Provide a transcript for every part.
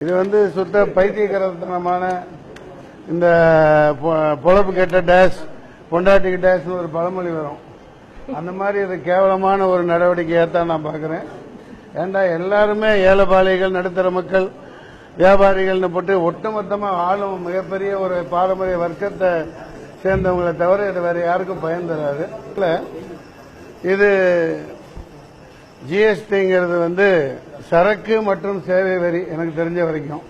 இது வந்து சுத்த பைத்தியகரத்தனமான இந்த பொ- பொழப்பு கெட்ட டேஷ் பொண்டாட்டிக்கு டேஷ்னு ஒரு பழமொழி வரும். அந்த மாதிரி இது கேவலமான ஒரு நடவடிக்கையை தான் நான் பார்க்குறேன். ஏண்டா எல்லாருமே ஏழைபாளைகள் நடுத்தர மக்கள் வியாபாரிகள்னு போட்டு ஒட்டுமொத்தமாக ஆளும் மிகப்பெரிய ஒரு பாரம்பரிய வர்க்கத்தை சேர்ந்தவங்களை தவிர இது வேறு யாருக்கும் பயன் தராது. இல்லை இது ஜிஎஸ்டிங்கிறது வந்து சரக்கு மற்றும் சேவை வரி எனக்கு தெரிஞ்ச வரைக்கும்.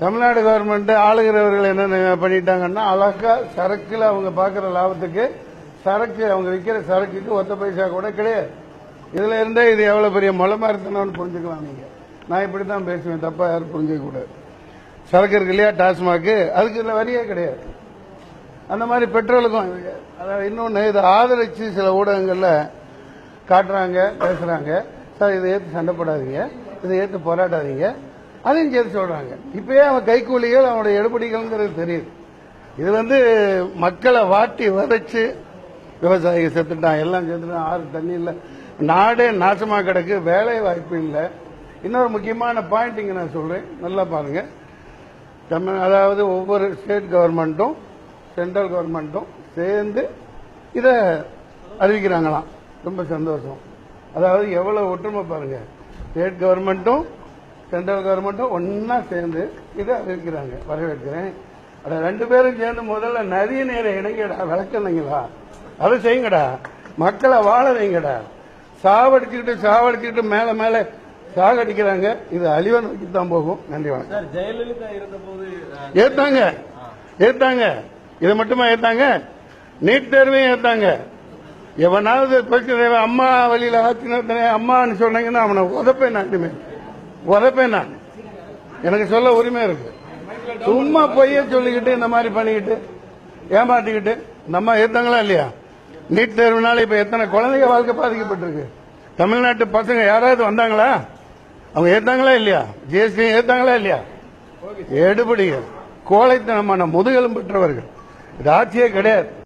தமிழ்நாடு கவர்மெண்ட் ஆளுகிறவர்கள் என்ன பண்ணிட்டாங்கன்னா அழகா சரக்குல அவங்க பார்க்குற லாபத்துக்கு சரக்கு அவங்க விற்கிற சரக்குக்கு ஒத்த பைசா கூட கிடையாது. இதுல இருந்தே இது எவ்வளவு பெரிய மொளமாரித்தனம்னு புரிஞ்சுக்கலாம் நீங்க. நான் இப்படி தான் பேசுவேன் தப்பா யாரும் புரிஞ்சுக்க கூடாது. சரக்கு இருக்கு இல்லையா டாஸ்மாக்கு அதுக்கு இதுல வரியே கிடையாது. அந்த மாதிரி பெட்ரோலுக்கும் அதாவது இன்னொன்று இதை ஆதரிச்சு சில ஊடகங்கள்ல காட்டுறாங்க பேசுறாங்க. சார் இதை ஏற்று சண்டை போடாதீங்க. இதை ஏற்று போராடாதீங்க அதையும் சேர்த்து சொல்றாங்க. இப்பயே அவன் கைக்கூலிகள் அவனுடைய எடுபடிகள்ங்கிறது தெரியுது. இது வந்து மக்களை வாட்டி வதச்சு விவசாயிகள் செத்துட்டான் எல்லாம் செத்துட்டான் ஆறு தண்ணி இல்லை. நாடே நாசமாக கிடக்கு வேலை வாய்ப்பு இல்லை. இன்னொரு முக்கியமான பாயிண்ட் இங்கே நான் சொல்றேன். நல்லா பாருங்க. தமிழ் அதாவது ஒவ்வொரு ஸ்டேட் கவர்மெண்ட்டும் சென்ட்ரல் கவர்மெண்ட்டும் சேர்ந்து இதை அறிவிக்கிறாங்களாம். ரொம்ப சந்தோஷம். அதாவது எவ்வளவு ஒற்றுமை பாருங்க. ஸ்டேட் கவர்மெண்ட்டும் சென்ட்ரல் கவர்மெண்ட்டும் ஒன்னா சேர்ந்து இதை அறிவிக்கிறாங்க. வரவேற்கிறேன். அட ரெண்டு பேரும் சேர்ந்து முதல்ல நதிய நீரை இணைங்கடா விளக்குனீங்களா? அதை செய்யுங்கடா. மக்களை வாழ வைங்கடா. சாவடிச்சுக்கிட்டு சாவடிச்சுக்கிட்டு மேல மேல சாகடிக்கிறாங்க. இது அழிவை நோக்கி தான் போகும். நன்றி வணக்கம். ஜெயலலிதா இருந்தபோது ஏத்தாங்க. ஏத்தாங்க. இதை மட்டுமா ஏத்தாங்க? நீட் தேர்வையும் ஏத்தாங்க. எவனாவது பிரச்சனை அம்மா வழியில் ஆத்தினே அம்மான்னு சொன்னீங்கன்னா அவனை உதப்பேன் நான் உதப்பேன் நான். எனக்கு சொல்ல உரிமை இருக்கு. சும்மா பொய்ய சொல்லிக்கிட்டு இந்த மாதிரி பண்ணிக்கிட்டு ஏமாத்திக்கிட்டு நம்ம அம்மா இல்லையா? நீட் தேர்வுனால இப்ப எத்தனை குழந்தைங்க வாழ்க்கை பாதிக்கப்பட்டிருக்கு? தமிழ்நாட்டு பசங்க யாராவது வந்தாங்களா? அவங்க ஏத்தாங்களா இல்லையா? ஜிஎஸ்டி ஏத்தாங்களா இல்லையா? எடுபடிகள் கோழைத்தனமான முதுகெலும் பெற்றவர்கள். இது ஆட்சியே கிடையாது.